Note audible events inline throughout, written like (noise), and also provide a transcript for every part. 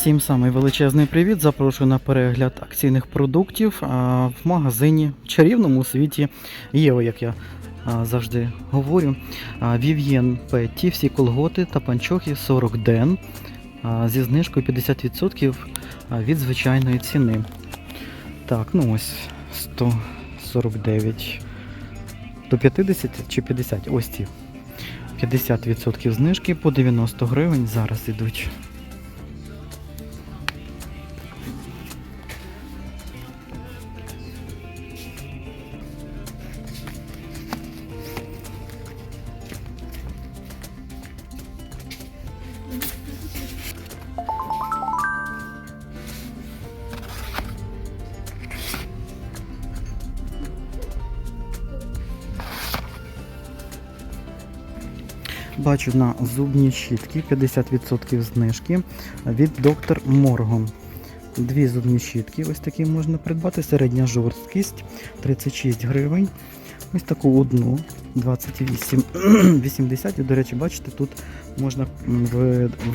Всім самий величезний привіт. Запрошую на перегляд акційних продуктів в магазині чарівному світі Єва, як я завжди говорю. Vivien Петті, всі колготи та панчохи 40 ден зі знижкою 50% від звичайної ціни. Так, ну ось 149 до 50 чи 50, ось ці. 50% знижки по 90 гривень зараз ідуть. Бачу на зубні щітки 50% знижки від доктор Морган. Дві зубні щітки, ось такі можна придбати. Середня жорсткість 36 гривень. Ось таку одну 28,80. (clears throat) І, до речі, бачите, тут можна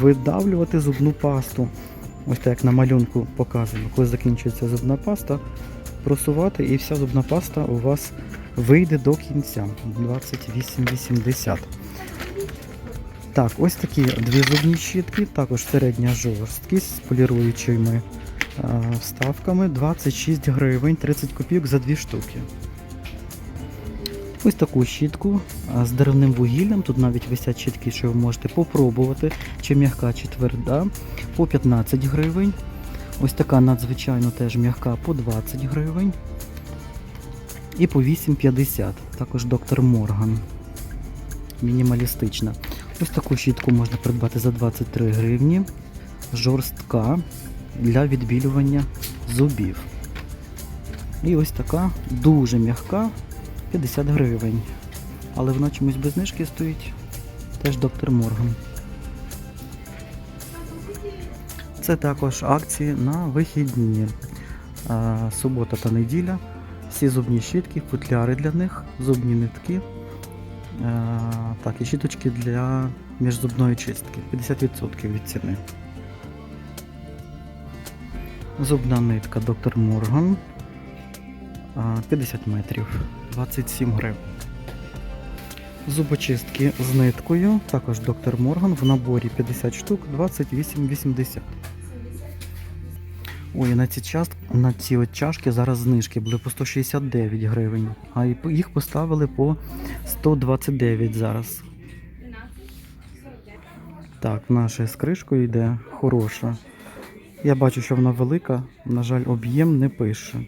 видавлювати зубну пасту. Ось так як на малюнку показано. Коли закінчується зубна паста, просувати і вся зубна паста у вас вийде до кінця. 28,80. Так, ось такі дві зубні щітки, також середня жорсткість з поліруючими е, вставками 26 гривень 30 копійок за дві штуки. Ось таку щітку з деревним вугіллям. Тут навіть висять щітки, що ви можете попробувати, чи м'яка, чи тверда, по 15 гривень. Ось така надзвичайно теж м'яка по 20 гривень. І по 8,50. Також доктор Морган. Мінімалістична. Ось таку щітку можна придбати за 23 гривні. Жорстка для відбілювання зубів. І ось така дуже м'яка 50 гривень. Але вона чомусь без знижки стоїть. Теж доктор Морган. Це також акції на вихідні. Субота та неділя. Всі зубні щітки, футляри для них, зубні нитки. Е, Так, і щіточки для міжзубної чистки. 50% від ціни. Зубна нитка доктор Морган. Е, 50 метрів. 27 гривень. Зубочистки з ниткою. Також доктор Морган в наборі 50 штук 28,80. Ой, на ці, час, на ці от чашки зараз знижки були по 169 гривень, а їх поставили по 129 зараз. Так, наша з кришкою йде хороша. Я бачу, що вона велика, на жаль, об'єм не пише.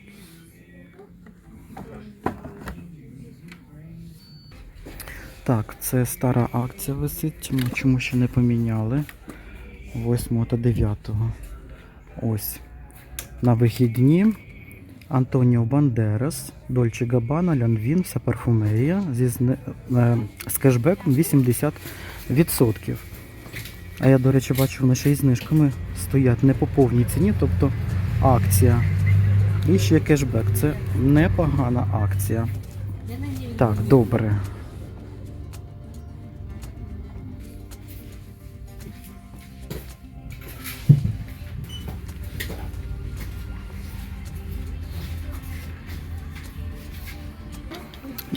Так, це стара акція висить, чому, чому ще не поміняли. 8 та 9. Ось. На вихідні Антоніо Бандерас, Дольче Габана, Лянвін, вся парфумерія зі е, з кешбеком 80%. А я, до речі, бачу, вони ще й знижками стоять не по повній ціні, тобто акція. І ще кешбек. Це непогана акція. Так, добре.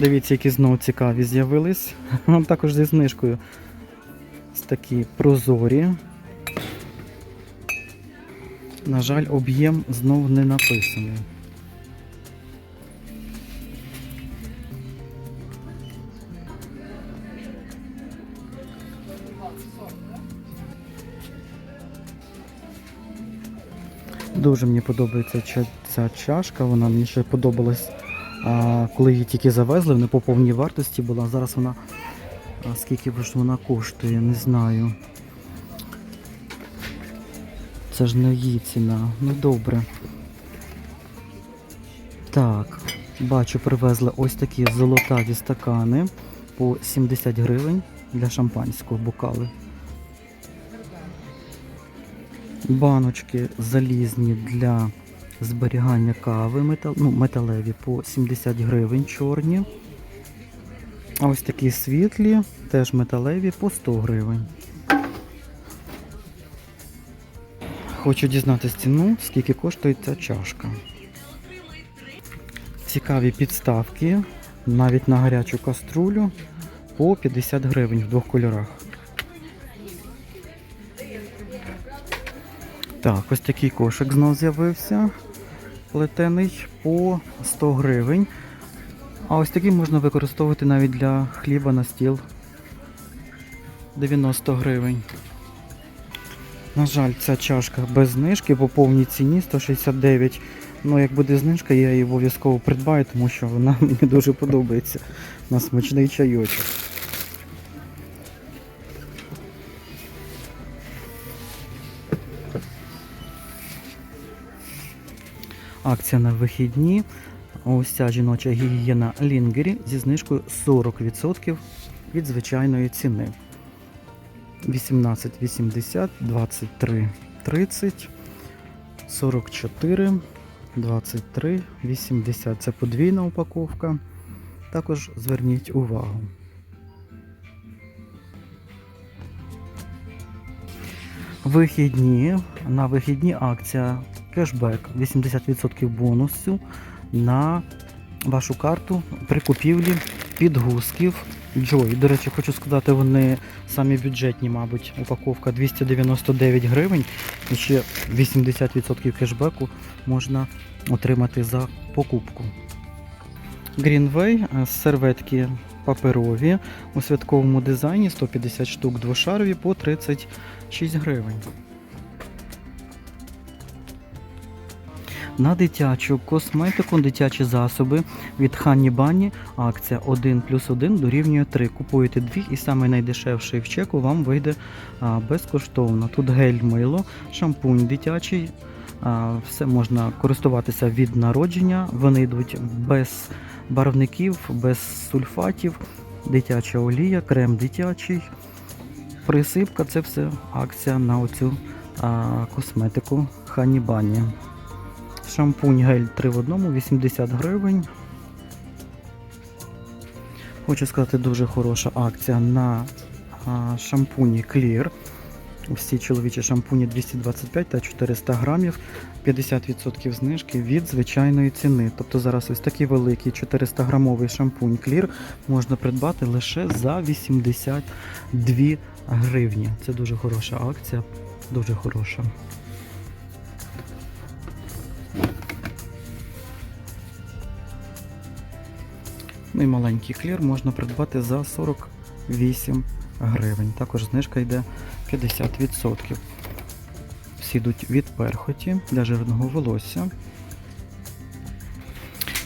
Дивіться, які знову цікаві з'явились. (laughs) Також зі знижкою. Ось такі прозорі. На жаль, об'єм знову не написаний. Дуже мені подобається ця чашка, вона мені ще подобалась коли її тільки завезли, не по повній вартості була. Зараз вона скільки ж вона коштує, не знаю. Це ж не її ціна. Ну добре. Так, бачу, привезли ось такі золотаві стакани по 70 гривень для шампанського бокали. Баночки залізні для зберігання кави метал, ну, металеві по 70 гривень чорні. А ось такі світлі, теж металеві по 100 гривень. Хочу дізнатися ціну, скільки коштує ця чашка. Цікаві підставки, навіть на гарячу каструлю по 50 гривень в двох кольорах. Так, ось такий кошик знов з'явився. Плетений по 100 гривень. А ось такий можна використовувати навіть для хліба на стіл. 90 гривень. На жаль, ця чашка без знижки по повній ціні 169. Ну, як буде знижка, я її обов'язково придбаю, тому що вона (laughs) мені дуже подобається на смачний чайочок. Акція на вихідні. Ось ця жіноча гігієна Лінгері зі знижкою 40% від звичайної ціни. 18,80, 23,30, 44, 23, 80. Це подвійна упаковка. Також зверніть увагу. Вихідні. На вихідні акція кешбек 80% бонусу на вашу карту при купівлі підгузків Joy. До речі, хочу сказати, вони самі бюджетні, мабуть, упаковка 299 гривень. І ще 80% кешбеку можна отримати за покупку. Greenway, е, серветки паперові у святковому дизайні 150 штук двошарові по 36 гривень. На дитячу косметику, дитячі засоби від Ханні Бані. Акція 1 плюс 1 дорівнює 3. Купуєте дві і саме найдешевший в чеку вам вийде безкоштовно. Тут гель мило, шампунь дитячий. Все можна користуватися від народження. Вони йдуть без барвників, без сульфатів, дитяча олія, крем дитячий. Присипка це все акція на оцю а, косметику Ханні Бані. Шампунь гель 3 в одному, 80 гривень. Хочу сказати, дуже хороша акція на шампуні Clear. Всі чоловічі шампуні 225 та 400 грамів, 50% знижки від звичайної ціни. Тобто зараз ось такий великий 400 грамовий шампунь Clear можна придбати лише за 82 гривні. Це дуже хороша акція, дуже хороша. Ну і маленький клір можна придбати за 48 гривень. Також знижка йде 50%. Всі йдуть від перхоті для жирного волосся.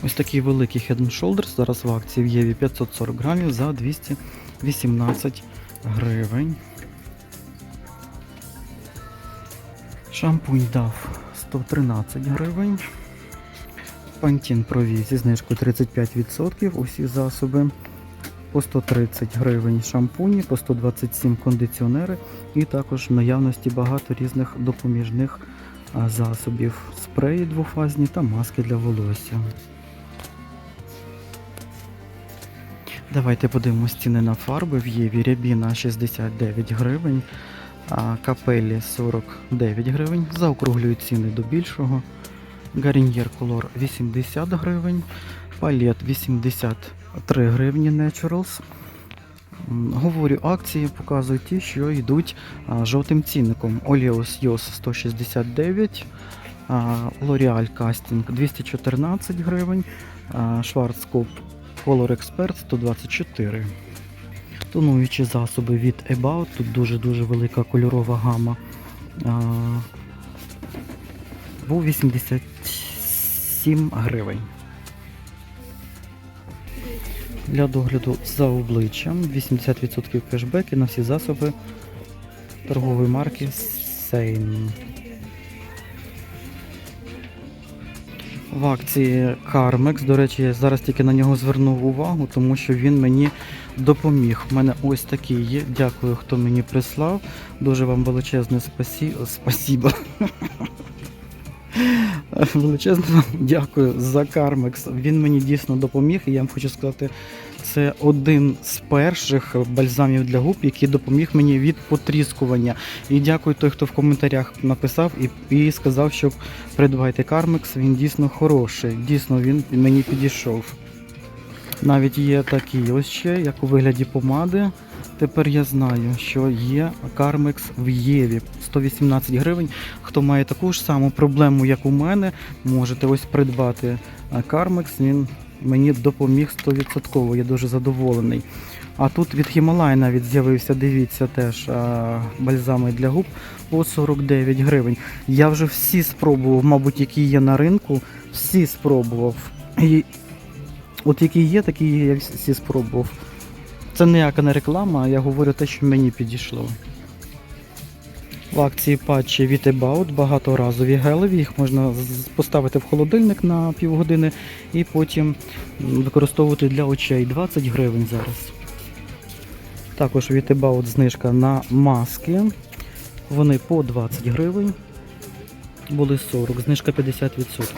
Ось такий великий Head Shoulders зараз в акції в Єві 540 грамів за 218 гривень. Шампунь дав 113 гривень. Пантін Прові зі знижкою 35%. Усі засоби по 130 гривень шампуні, по 127 кондиціонери і також в наявності багато різних допоміжних засобів. Спреї двофазні та маски для волосся. Давайте подивимось ціни на фарби. В Єві Рябіна 69 гривень, Капелі 49 гривень. Заокруглюють ціни до більшого. Гарнір Color 80 гривень, палет 83 гривні Naturals. Говорю, акції показують ті, що йдуть жовтим цінником. Oleos Yos 169, а, L'Oreal Casting 214 гривень, Schwarzkopf Color Expert 124. Тонуючі засоби від About, тут дуже-дуже велика кольорова гама. Був 87 гривень. Для догляду за обличчям 80% кешбеки на всі засоби торгової марки Sein. В акції Carmex, до речі, я зараз тільки на нього звернув увагу, тому що він мені допоміг. У мене ось такий є. Дякую, хто мені прислав. Дуже вам величезне спасі... спасібо. (laughs) (laughs) Величезно вам дякую за Кармекс. Він мені дійсно допоміг, і я вам хочу сказати, це один з перших бальзамів для губ, який допоміг мені від потріскування. І дякую той, хто в коментарях написав і, і сказав, що придбайте Кармекс. Він дійсно хороший. Дійсно, він мені підійшов. Навіть є такі ось ще, як у вигляді помади. Тепер я знаю, що є Кармекс в Єві 118 гривень. Хто має таку ж саму проблему, як у мене, можете ось придбати Кармекс. Він мені допоміг 100%. Я дуже задоволений. А тут від Himalaya навіть з'явився, дивіться, теж бальзами для губ по 49 гривень. Я вже всі спробував, мабуть, які є на ринку, всі спробував. І от які є, такі є, я всі спробував. Це ніяка не реклама, я говорю те, що мені підійшло. В акції патчі від About багаторазові гелеві, їх можна поставити в холодильник на півгодини і потім використовувати для очей 20 гривень зараз. Також від About знижка на маски. Вони по 20 гривень. Були 40, знижка 50%.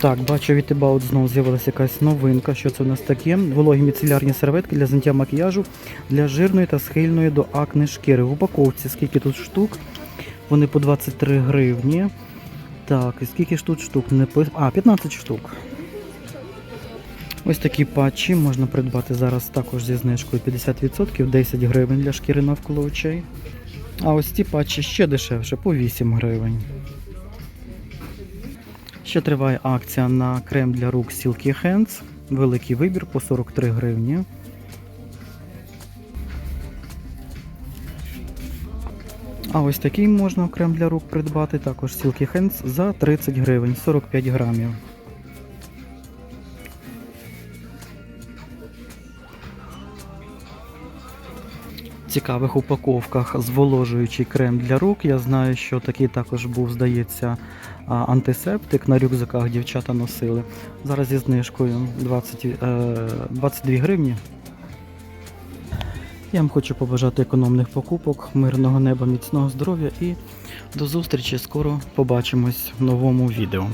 Так, бачу від About знову з'явилася якась новинка. Що це у нас таке? Вологі міцелярні серветки для зняття макіяжу для жирної та схильної до акне шкіри. В упаковці скільки тут штук? Вони по 23 гривні. Так, і скільки ж тут штук? Не пи- А, 15 штук. Ось такі патчі можна придбати зараз також зі знижкою 50%, 10 гривень для шкіри навколо очей. А ось ці патчі ще дешевше, по 8 гривень. Ще триває акція на крем для рук Silky Hands. Великий вибір по 43 гривні. А ось такий можна крем для рук придбати, також Silky Hands за 30 гривень, 45 грамів. Цікавих упаковках зволожуючий крем для рук. Я знаю, що такий також був, здається, антисептик на рюкзаках дівчата носили. Зараз зі знижкою 20, е, 22 гривні. Я вам хочу побажати економних покупок, мирного неба, міцного здоров'я і до зустрічі. Скоро побачимось в новому відео.